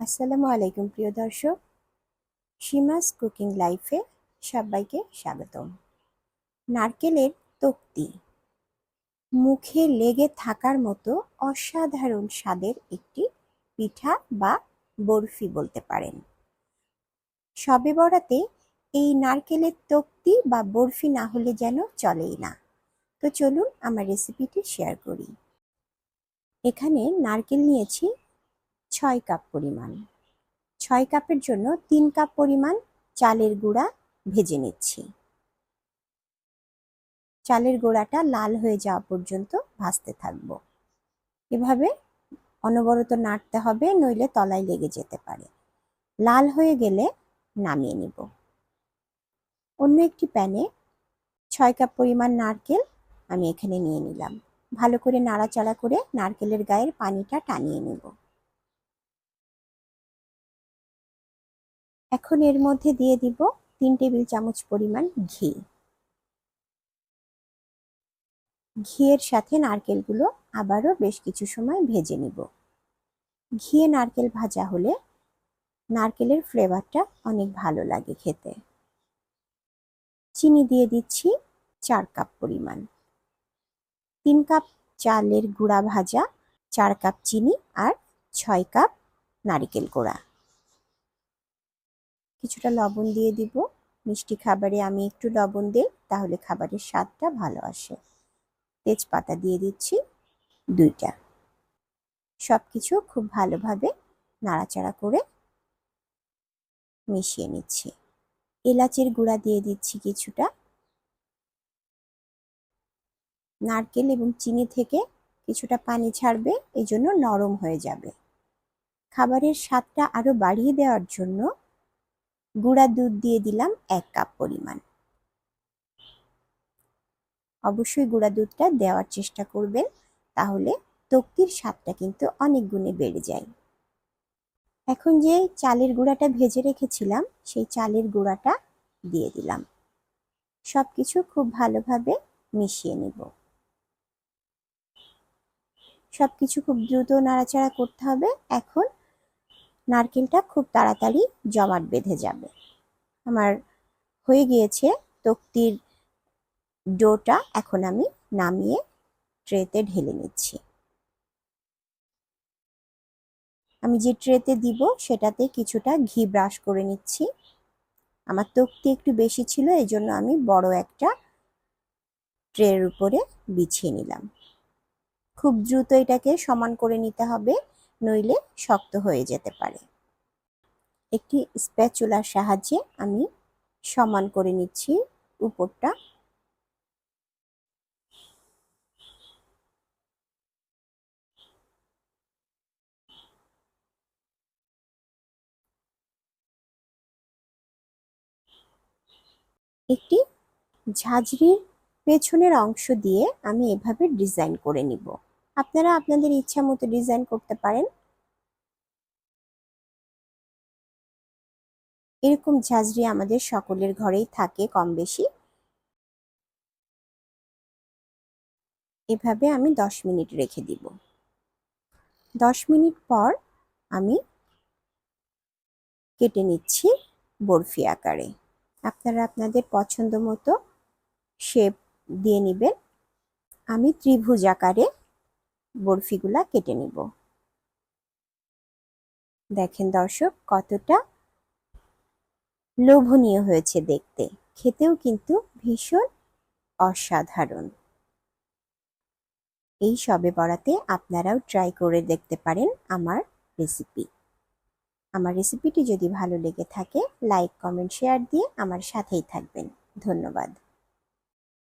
আসসালামু আলাইকুম, প্রিয় দর্শক। সীমাস কুকিং লাইফে সবাইকে স্বাগতম। নারকেলের তক্তি। মুখে লেগে থাকার মতো অসাধারণ স্বাদের একটি পিঠা বা বরফি বলতে পারেন। সবে বরাতে এই নারকেলের তক্তি বা বরফি না হলে যেন চলেই না। তো চলুন আমার রেসিপিটি শেয়ার করি। এখানে নারকেল নিয়েছি ছয় কাপ পরিমাণ। ছয় কাপের জন্য তিন কাপ পরিমাণ চালের গুঁড়া ভেজে নিচ্ছি। চালের গোড়াটা লাল হয়ে যাওয়া পর্যন্ত ভাজতে থাকব। এভাবে অনবরত নাড়তে হবে, নইলে তলায় লেগে যেতে পারে। লাল হয়ে গেলে নামিয়ে নিব। অন্য একটি প্যানে ছয় কাপ পরিমাণ নারকেল আমি এখানে নিয়ে নিলাম। ভালো করে নাড়াচাড়া করে নারকেলের গায়ের পানিটা টানিয়ে নেব। এখন এর মধ্যে দিয়ে দিব তিন টেবিল চামচ পরিমাণ ঘি। ঘিয়ের সাথে নারকেলগুলো আবারও বেশ কিছু সময় ভেজে নিব। ঘিয়ে নারকেল ভাজা হলে নারকেলের ফ্লেভারটা অনেক ভালো লাগে খেতে। চিনি দিয়ে দিচ্ছি চার কাপ পরিমাণ। তিন কাপ চালের গুঁড়া ভাজা, চার কাপ চিনি আর ছয় কাপ নারিকেল গুঁড়া। কিছুটা লবণ দিয়ে দিব। মিষ্টি খাবারে আমি একটু লবণ দিই, তাহলে খাবারের স্বাদটা ভালো আসে। তেজপাতা দিয়ে দিচ্ছি দুইটা। সব কিছু খুব ভালোভাবে নাড়াচাড়া করে মিশিয়ে নিচ্ছি। এলাচের গুঁড়া দিয়ে দিচ্ছি কিছুটা। নারকেল এবং চিনি থেকে কিছুটা পানি ছাড়বে এই জন্য নরম হয়ে যাবে। খাবারের স্বাদটা আরও বাড়িয়ে দেওয়ার জন্য গুঁড়া দুধ দিয়ে দিলাম এক কাপ পরিমাণ। অবশ্যই গুঁড়া দুধটা দেওয়ার চেষ্টা করবেন, তাহলে তক্তির স্বাদটা কিন্তু অনেক গুণে বেড়ে যায়। এখন যে চালের গুঁড়াটা ভেজে রেখেছিলাম, সেই চালের গুঁড়াটা দিয়ে দিলাম। সব কিছু খুব ভালোভাবে মিশিয়ে নেব। সব কিছু খুব দ্রুত নাড়াচাড়া করতে হবে। এখন নারকেলটা খুব তাড়াতাড়ি জমাট বেঁধে যাবে। আমার হয়ে গিয়েছে তক্তির ডোটা, এখন আমি নামিয়ে ট্রেতে ঢেলে নিচ্ছি। আমি যে ট্রেতে দিব, সেটাতে কিছুটা ঘি ব্রাশ করে নিচ্ছি। আমার তক্তি একটু বেশি ছিল এই জন্য আমি বড় একটা ট্রের উপরে বিছিয়ে নিলাম। খুব দ্রুত এটাকে সমান করে নিতে হবে। নইলে শক্ত হয়ে যেতে পারে। একটি স্প্যাচুলার সাহায্যে আমি সমান করে নিচ্ছি উপরটা। একটি ঝাঁঝরির পেছনের অংশ দিয়ে আমি এভাবে ডিজাইন করে নিব। আপনারা আপনাদের ইচ্ছা মতো ডিজাইন করতে পারেন। এরকম ঝাঁঝরি আমাদের সকলের ঘরেই থাকে কম বেশি এভাবে আমি দশ মিনিট রেখে দিব। দশ মিনিট পর আমি কেটে নিচ্ছি বরফি আকারে। আপনারা আপনাদের পছন্দ মতো শেপ দিয়ে নেবেন। আমি ত্রিভুজ আকারে বরফিগুলা কেটে নিব। দেখেন দর্শক, কতটা লোভনীয় হয়েছে দেখতে। খেতেও কিন্তু ভীষণ অসাধারণ। এই সবে বরাতে আপনারাও ট্রাই করে দেখতে পারেন আমার রেসিপি আমার রেসিপিটি যদি ভালো লেগে থাকে লাইক কমেন্ট শেয়ার দিয়ে আমার সাথেই থাকবেন। ধন্যবাদ।